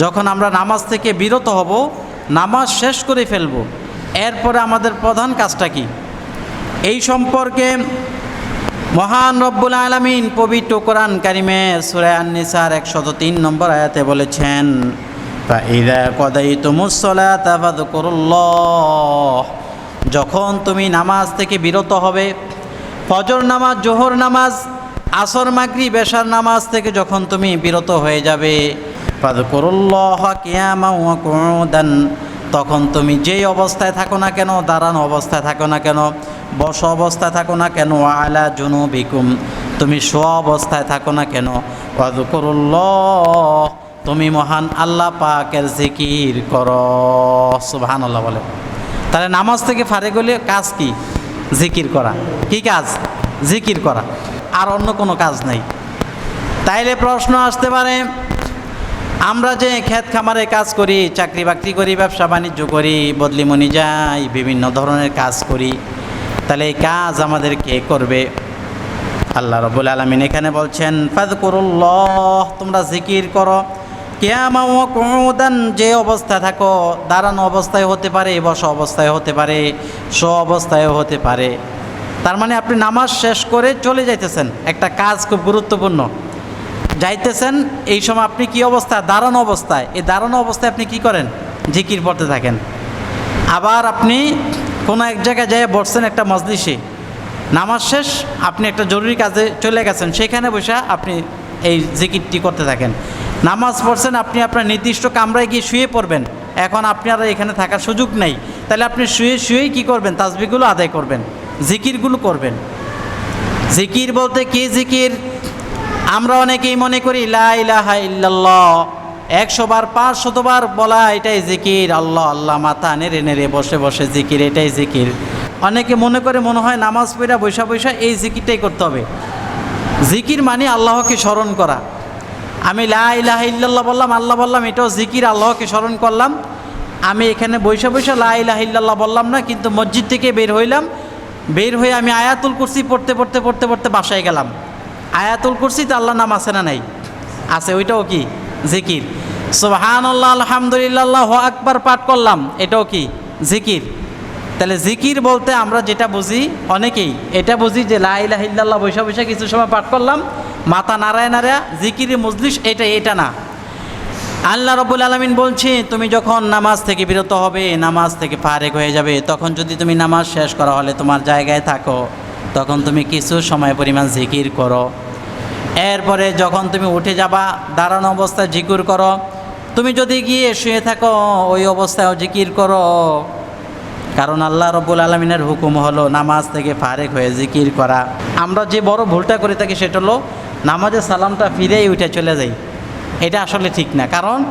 যখন আমরা নামাজ থেকে বিরত হব, নামাজ শেষ করে ফেলব, এরপরে আমাদের প্রধান কাজটা কি? এই সম্পর্কে মহান রব্বুল আলমিন পবিত্র কোরআন কারিমে সুরায়ান্নিসার একশত তিন নম্বর আয়াতে বলেছেন যখন তুমি নামাজ থেকে বিরত হবে, ফজর নামাজ, জোহর নামাজ, আসর মাগরি বেশার নামাজ থেকে যখন তুমি বিরত হয়ে যাবে তখন তুমি যেই অবস্থায় থাকো না কেন, দাঁড়ানো অবস্থায় থাকো না কেন, বস অবস্থায় থাকো না কেন আলা জুনু বিকুম তুমি শোয়া অবস্থায় থাকো না কেন তুমি মহান আল্লাহ পাকের জিকির কর। করো সুবহানাল্লাহ বলে। তাহলে নামাজ থেকে ফারে গেলে কাজ কি? জিকির করা। কি কাজ? জিকির করা। আর অন্য কোনো কাজ নেই। তাইলে প্রশ্ন আসতে পারে আমরা যে ক্ষেত খামারে কাজ করি, চাকরি বাকরি করি, ব্যবসা বাণিজ্য করি বদলিমনি যাই, বিভিন্ন ধরনের কাজ করি, তাহলে এই কাজ আমাদের কে করবে? আল্লাহ রবুল আলমিন এখানে বলছেন ফাদকুরুল্লাহ তোমরা জিকির করো। কেয়ামা ও কুউদান, যে অবস্থায় থাকো, দাঁড়ানো অবস্থায় হতে পারে, বসা অবস্থায় হতে পারে, শো অবস্থায় হতে পারে। তার মানে আপনি নামাজ শেষ করে চলে যাইতেছেন। একটা কাজ খুব গুরুত্বপূর্ণ। যাইতেছেন, এই সময় আপনি কি অবস্থায় দাঁড়ানো অবস্থায়। এই দাঁড়ানো অবস্থায় আপনি কি করেন? জিকির পড়তে থাকেন। আবার আপনি কোনো এক জায়গায় যেয়ে বসছেন একটা মজলিসে। নামাজ শেষ, আপনি একটা জরুরি কাজে চলে গেছেন, সেখানে বসে আপনি এই জিকিরটি করতে থাকেন। নামাজ পড়ছেন, আপনি আপনার নির্দিষ্ট কামরায় গিয়ে শুয়ে পড়বেন। এখন আপনার এখানে থাকার সুযোগ নেই। তাহলে আপনি শুয়ে শুয়েই কী করবেন? তাসবিগুলো আদায় করবেন, জিকিরগুলো করবেন। জিকির বলতে কি জিকির? আমরা অনেকেই মনে করি, লা ইলাহা ইল্লাল্লাহ। একশো বার পাঁচ শতবার বলা এটাই জিকির। আল্লাহ আল্লাহ মাথা নেড়ে নেড়ে বসে বসে জিকির, এটাই জিকির। অনেকে মনে করে, মনে হয় নামাজ পড়া, বৈশা বৈশা এই জিকিরটাই করতে হবে। জিকির মানে আল্লাহকে স্মরণ করা। আমি লা ইলাহা ইল্লাল্লাহ বললাম, আল্লাহ বললাম, এটাও জিকির, আল্লাহকে স্মরণ করলাম। আমি এখানে বৈশা বৈশা লা ইলাহা ইল্লাল্লাহ বললাম না, কিন্তু মসজিদ থেকে বের হইলাম। বের হয়ে আমি আয়াতুল কুরসি পড়তে পড়তে পড়তে পড়তে বাসায় গেলাম। আয়াতুল কুরসি তো আল্লাহ নাম আছে না নাই? আছে, ওইটাও কি? জিকির। সুবহান আল্লাহ আলহামদুলিল্লাহ আকবার পাঠ করলাম, এটাও কি? জিকির। তাহলে জিকির বলতে আমরা যেটা বুঝি, অনেকেই এটা বুঝি যে লা ইলাহা ইল্লাল্লাহ বৈশা বৈশা কিছু সময় পাঠ করলাম মাতা নারায় নারা জিকির মজলিস এটা এটা না। আল্লাহ রবুল আলমিন বলছে, তুমি যখন নামাজ থেকে বিরত হবে, নামাজ থেকে ফারেক হয়ে যাবে, তখন যদি তুমি নামাজ শেষ করা হলে তোমার জায়গায় থাকো। তখন তুমি কিছু সময় পরিমাণ জিকির করো। এরপরে যখন তুমি উঠে যাবা, দাঁড়ানো অবস্থায় জিকির করো। তুমি যদি গিয়ে শুয়ে থাকো, ওই অবস্থায়ও জিকির করো। কারণ আল্লাহ রব্বুল আলমিনের হুকুম হলো নামাজ থেকে ফারেক হয়ে জিকির করা। আমরা যে বড় ভুলটা করে থাকি, সেটা হলো নামাজের সালামটা ফিরেই উঠে চলে যাই। এটা আসলে ঠিক না। কারণ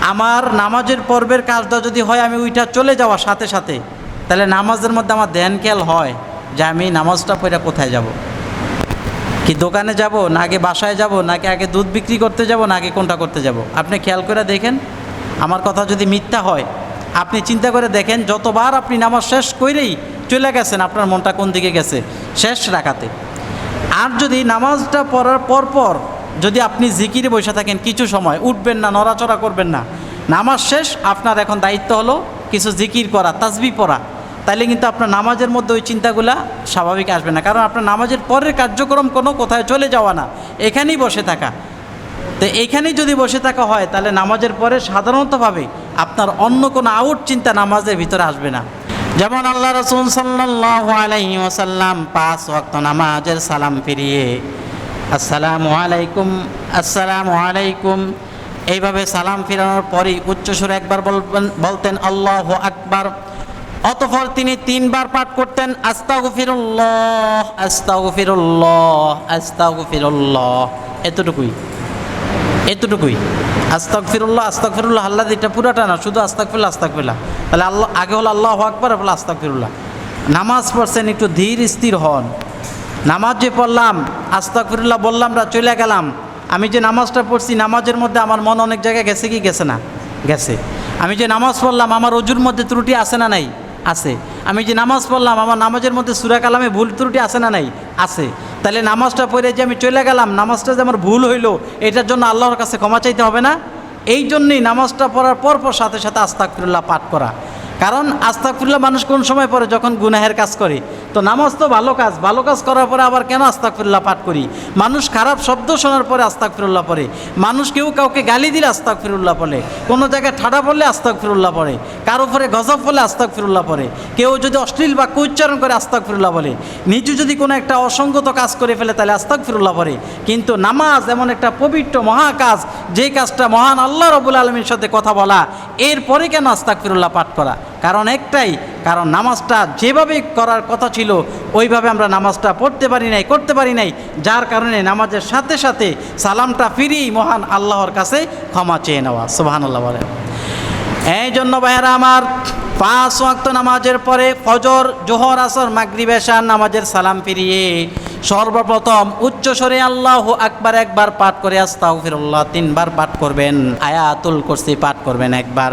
আমার নামাজের পর্বের কাজটা যদি হয়, আমি ওইটা চলে যাওয়ার সাথে সাথে, তাহলে নামাজের মধ্যে আমার ধ্যান খেয়াল হয়। যে আমি নামাজটা পড়ে কোথায় যাব। কি দোকানে যাব না আগে বাসায় যাব, নাকি আগে দুধ বিক্রি করতে যাব না আগে কোনটা করতে যাব? আপনি খেয়াল করে দেখেন। আমার কথা যদি মিথ্যা হয়, আপনি চিন্তা করে দেখেন, যতবার আপনি নামাজ শেষ করেই চলে গেছেন, আপনার মনটা কোন দিকে গেছে? শেষ রাখাতে। আর যদি নামাজটা পড়ার পর পর যদি আপনি জিকিরে বসে থাকেন কিছু সময়, উঠবেন না, নড়াচড়া করবেন না, নামাজ শেষ, আপনার এখন দায়িত্ব হলো কিছু জিকির করা তাসবি পড়া। তাইলে কিন্তু আপনার নামাজের মধ্যে ওই চিন্তাগুলা স্বাভাবিক আসবে না। কারণ আপনার নামাজের পরের কার্যক্রম কোনো কোথায় চলে যাওয়া না। এখানেই বসে থাকা। তো এখানেই যদি বসে থাকা হয়, তাহলে নামাজের পরে সাধারণতভাবে আপনার অন্য কোনো আউট চিন্তা নামাজের ভিতরে আসবে না। যেমন আল্লাহ রসুল সাল্লাহ ওসাল্লাম পাঁচ ওয়াক্ত নামাজের সালাম ফিরিয়ে, আসসালামু আলাইকুম আসসালামু আলাইকুম। এইভাবে সালাম ফিরানোর পরেই উচ্চস্বরে একবার বলবেন, বলতেন, আল্লাহ আকবার। অতঃপর তিনি তিনবার পাঠ করতেন, আস্তাগফিরুল্লাহ আস্তাগফিরুল্লাহ আস্তাগফিরুল্লাহ। এতটুকুই এতটুকুই। আস্তাক ফিরুল্লাহ আস্তাক ফিরুল্লাহ আল্লাহ এটা পুরাটা না শুধু আস্তাক ফিরুল্লাহ আস্তাক ফিরুল্লাহ তাহলে আল্লাহ, আগে হলো আল্লাহ আকবর বলে আস্তাক ফিরুল্লাহ নামাজ পড়ছেন একটু ধীর স্থির হন। নামাজ যে পড়লাম আস্তাক ফিরুল্লাহ বললাম না চলে গেলাম। আমি যে নামাজটা পড়ছি, নামাজের মধ্যে আমার মন অনেক জায়গায় গেছে কি, গেছে না? গেছে। আমি যে নামাজ পড়লাম, আমার অজুর মধ্যে ত্রুটি আছে না নাই? আছে। আমি যে নামাজ পড়লাম, আমার নামাজের মধ্যে সুরা কালামে ভুল ত্রুটি আছে না নাই? আছে। তাহলে নামাজটা পড়ে যে আমি চলে গেলাম, নামাজটা যে আমার ভুল হইল, এটার জন্য আল্লাহর কাছে ক্ষমা চাইতে হবে না? এই জন্যেই নামাজটা পড়ার পর পর সাথে সাথে আস্তাকফিরুল্লাহ পাঠ করা। কারণ আস্তাকফিরুল্লাহ মানুষ কোন সময় পড়ে? যখন গুনাহের কাজ করে। তো নামাজ তো ভালো কাজ ভালো কাজ করার পরে আবার কেন আস্তাকফিরুল্লাহ পাঠ করি? মানুষ খারাপ শব্দ শোনার পরে আস্তাকফিরুল্লাহ পড়ে। মানুষ কেউ কাউকে গালি দিলে আস্তাকফিরুল্লাহ পড়ে কোনো জায়গায় ঠাডা পড়লে আস্তাকফিরুল্লাহ পড়ে। কার উপরে গজব পড়লে আস্তাকফিরুল্লাহ পড়ে। কেউ যদি অশ্লীল বাক্য উচ্চারণ করে আস্তাকফিরুল্লাহ বলে। নিজে যদি কোনো একটা অসঙ্গত কাজ করে ফেলে তাহলে আস্তাকফিরুল্লাহ পড়ে। কিন্তু নামাজ এমন একটা পবিত্র মহা কাজ যে কাজটা মহান আল্লাহ রবুল আলমীর সাথে কথা বলা, এরপরে কেন আস্তাকফিরুল্লাহ পাঠ করা? কারণ একটাই, কারণ নামাজটা যেভাবে করার কথা ছিল, ওইভাবে আমরা নামাজটা পড়তে পারি নাই, করতে পারি নাই। যার কারণে নামাজের সাথে সাথে সালামটা ফিরিয়ে মহান আল্লাহর কাছে ক্ষমা চেয়ে নেওয়া সুবাহান আল্লাহ বলে। এই জন্য ভাইয়েরা আমার পাঁচ ওয়াক্ত নামাজের পরে ফজর, জোহর, আসর, মাগরিব, এশার নামাজের সালাম ফিরিয়ে সর্বপ্রথম উচ্চ স্বরে আল্লাহ আকবার একবার পাঠ করে আস্তাগফিরুল্লাহ তিনবার পাঠ করবেন, আয়াতুল কুরসি পাঠ করবেন একবার।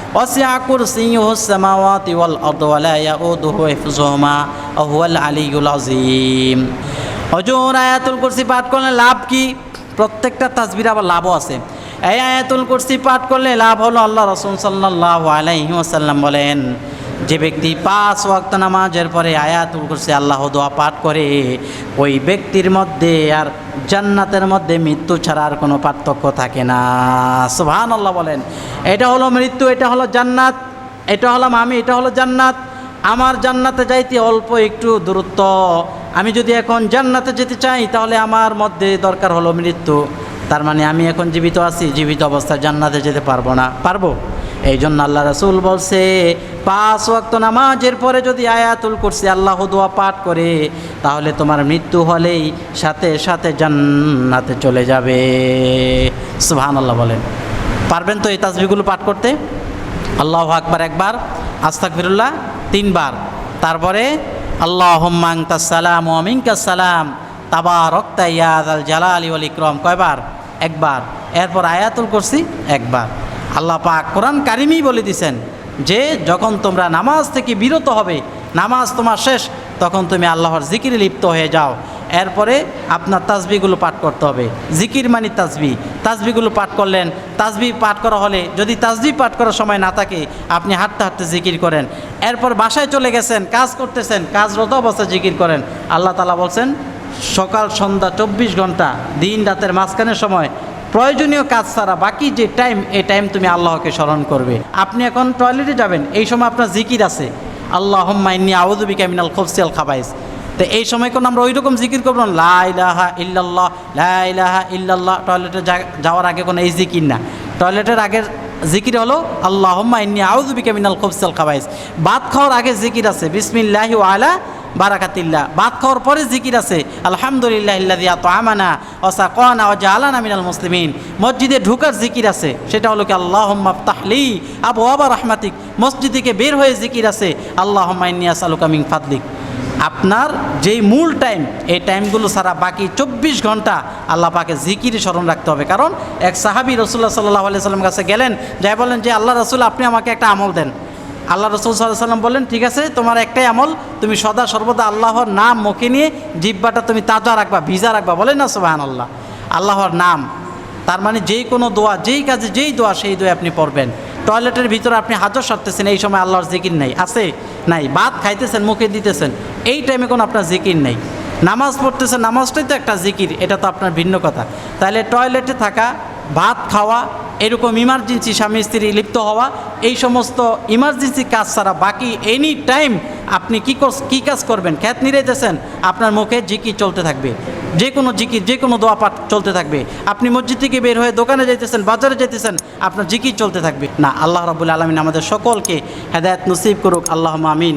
وسع كرسيه السماوات والأرض ولا يؤوده حفظهما وهو العلي العظيم হজুর আয়াতুল কুরসি পাঠ করলে লাভ কি প্রত্যেকটা তাসবির আবার লাভও আছে এই আয়াতুল কুরসি পাঠ করলে লাভ হলো আল্লাহ রসুল সাল্লাহ আলাইহি ওয়াসাল্লাম বলেন যে ব্যক্তি পাঁচ ওয়াক্ত নামাজের পরে আয়াতুল কুরসি আল্লাহ দোয়া পাঠ করে, ওই ব্যক্তির মধ্যে আর জান্নাতের মধ্যে মৃত্যু ছাড়া আর কোনো পার্থক্য থাকে না। সুবহান আল্লাহ বলেন, এটা হলো মৃত্যু, এটা হলো জান্নাত, এটা হলাম আমি, এটা হলো জান্নাত। আমার জান্নাতে যাইতে অল্প একটু দূরত্ব। আমি যদি এখন জান্নাতে যেতে চাই, তাহলে আমার মধ্যে দরকার হলো মৃত্যু। তার মানে আমি এখন জীবিত আছি, জীবিত অবস্থায় জান্নাতে যেতে পারব না। পারব? এই জন্য আল্লাহ রসুল বলছে, পাঁচ ওয়াক্ত নামাজের পরে যদি আয়াতুল করছি আল্লাহ দোয়া পাঠ করে, তাহলে তোমার মৃত্যু হলেই সাথে সাথে জান্নাতে চলে যাবে। সুবহান আল্লাহ বলেন। পারবেন তো এই তাসবিগুলো পাঠ করতে? আল্লাহ আকবার একবার আস্তাক ফিরুল্লাহ তিনবার। তারপরে আল্লাহ হোম্মাং সালাম ওমিনকা সালাম তাবা রক্তা ইয়াদ আল জালালি ওয়াল ইকরম। কয়বার? একবার। এরপর আয়াতুল করছি একবার। আল্লাহ পাক কোরআন কারিমেই বলে দিছেন যে, যখন তোমরা নামাজ থেকে বিরত হবে, নামাজ তোমার শেষ, তখন তুমি আল্লাহর জিকিরে লিপ্ত হয়ে যাও। এরপরে আপনার তাজবিগুলো পাঠ করতে হবে। জিকির মানি তাসবি। তাসবিগুলো পাঠ করলেন, তাসবি পাঠ করা হলে যদি তাজবি পাঠ করার সময় না থাকে, আপনি হাঁটতে হাঁটতে জিকির করেন। এরপর বাসায় চলে গেছেন, কাজ করতেছেন কাজরত অবস্থায় জিকির করেন। আল্লাহ তালা বলছেন, সকাল সন্ধ্যা চব্বিশ ঘণ্টা, দিন রাতের মাঝখানের সময় প্রয়োজনীয় কাজ ছাড়া বাকি যে টাইম এই টাইম তুমি আল্লাহকে স্মরণ করবে। আপনি এখন টয়লেটে যাবেন, এই সময় আপনার জিকির আছে। আল্লাহ ইন্নি আউদুবিকা মিনাল খফসিয়াল খাবাইস। তো এই সময় কোনো আমরা ওই রকম জিকির করব না, লা ইলাহা ইল্লাল্লাহ, লা ইলাহা ইল্লাল্লাহ টয়লেটে যাওয়ার আগে কোনো এই জিকির না। টয়লেটের আগের জিকির হলো আল্লাহ ইন্নি আউদুবিকা মিনাল খফসিয়াল খাবাইস। ভাত খাওয়ার আগে জিকির আছে, বিসমিল্লাহি আলা বারাকাতিল্লাহ ভাত খাওয়ার পরে জিকির আছে, আলহামদুলিল্লাহ ইল্লাদি আত আমানা অসা কনা ও জালানা মিনাল মুসলিমিন। মসজিদে ঢুকার জিকির আছে, সেটা হলো কি আল্লাহ তাহলি আবু আবা রহমাতিক। মসজিদ থেকে বের হয়ে জিকির আছে আল্লাহ ইন্নিয়াস আলুকা মিং ফাদলিক আপনার যেই মূল টাইম, এই টাইমগুলো ছাড়া বাকি চব্বিশ ঘণ্টা আল্লাহ পাকে জিকির স্মরণ রাখতে হবে। কারণ এক সাহাবি রসুল্লাহ সাল্লাহ আলিয়া সাল্লাম কাছে গেলেন যাই বলেন যে, আল্লাহ রসুল, আপনি আমাকে একটা আমল দেন। আল্লাহ রসুল সাল্লাহ সাল্লাম বললেন ঠিক আছে, তোমার একটাই আমল, তুমি সদা সর্বদা আল্লাহর নাম মুখে নিয়ে জিব্বাটা তুমি তাজা রাখবা, ভিজা রাখবা। বলেন না সোহান আল্লাহ আল্লাহর নাম, তার মানে যেই কোনো দোয়া, যেই কাজে যেই দোয়া, সেই দোয়া আপনি পড়বেন। টয়লেটের ভিতরে আপনি হাজর সারতেছেন, এই সময় আল্লাহর জিকির নেই। আছে? নাই। ভাত খাইতেছেন, মুখে দিতেছেন, এই টাইমে কোনো আপনার জিকির নেই। নামাজ পড়তেছেন, নামাজটাই তো একটা জিকির, এটা তো আপনার ভিন্ন কথা। তাহলে টয়লেটে থাকা, ভাত খাওয়া এরকম ইমার্জেন্সি স্বামী স্ত্রী লিপ্ত হওয়া, এই সমস্ত ইমার্জেন্সি কাজ ছাড়া বাকি এনি টাইম আপনি কী কী কাজ করবেন? খ্যাত নিরেতেছেন আপনার মুখে জিকি চলতে থাকবে। যে কোনো জিকির যে কোনো দোয়া পাঠ চলতে থাকবে। আপনি মসজিদ থেকে বের হয়ে দোকানে যাইতেছেন, বাজারে যাইতেছেন, আপনার জিকির চলতে থাকবে। না, আল্লাহ রবুল আলমিন আমাদের সকলকে হেদায়ত নসিব করুক আল্লাহ আমিন।